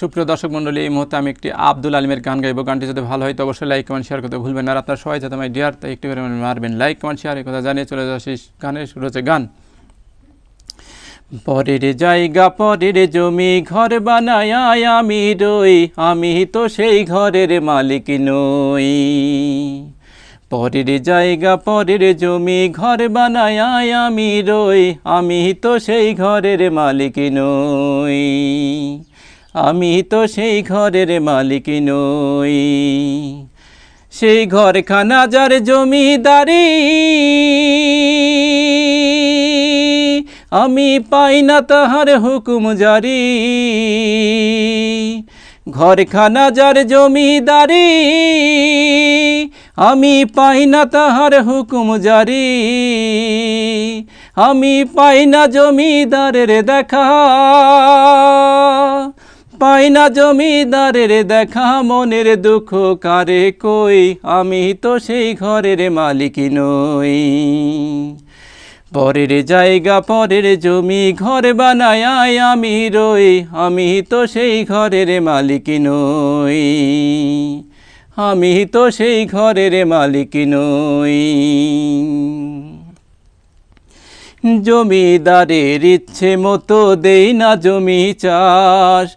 সুপ্রিয় দর্শক মণ্ডলী, এই মুহূর্তে আমি একটি আব্দুল আলমের গান গাইবো। গানটি যদি ভালো হয় তো অবশ্যই লাইক কমেন্ট শেয়ার করতে ভুলবেন আর আপনার সবাই যাতে আমার ডিয়ার তাই একটু মারবেন। লাইক কমেন্ট শেয়ার এই কথা জানিয়ে চলে যাচ্ছি গানের শুরু হচ্ছে গান। পরের জায়গা, পরের জমি ঘর বানায় আমি রই, আমি তো সেই ঘরের মালিক নই। পরের জায়গা, পরের জমি ঘর বানায় আমি রই, আমি তো সেই ঘরের মালিক নই। আমি তো সেই ঘরের মালিক নই। সেই ঘরখানা যার জমিদারি, আমি পাই না তাহার হুকুম জারি। ঘরখানা যার জমিদারি, আমি পাই না তাহার হুকুম জারি। আমি পাই না জমিদারের দেখা। পাই না জমিদারের দেখা, মনের দুঃখ কারে কই? আমি তো সেই ঘরের মালিক নই। পরের জায়গা, পরের জমি, ঘর বানায় আমি রই। আমি তো সেই ঘরের মালিক নই। আমি তো সেই ঘরের মালিক নই। জমিদারের ইচ্ছে মতো দেই না জমি চাষ।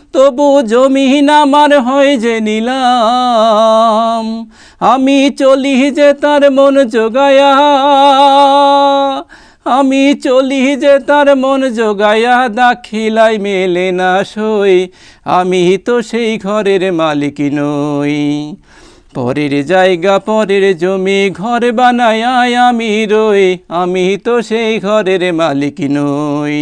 তবু জমিহীন আমার হয় যে নিলাম। আমি চলি যে তার মন জোগায়া। আমি চলি যে তার মন জোগায়া দাখিলাই মেলে না সই। আমি তো সেই ঘরের মালিক নই। পরের জায়গা, পরের জমি, ঘর বানায় আমি রই। আমি তো সেই ঘরের মালিক নই।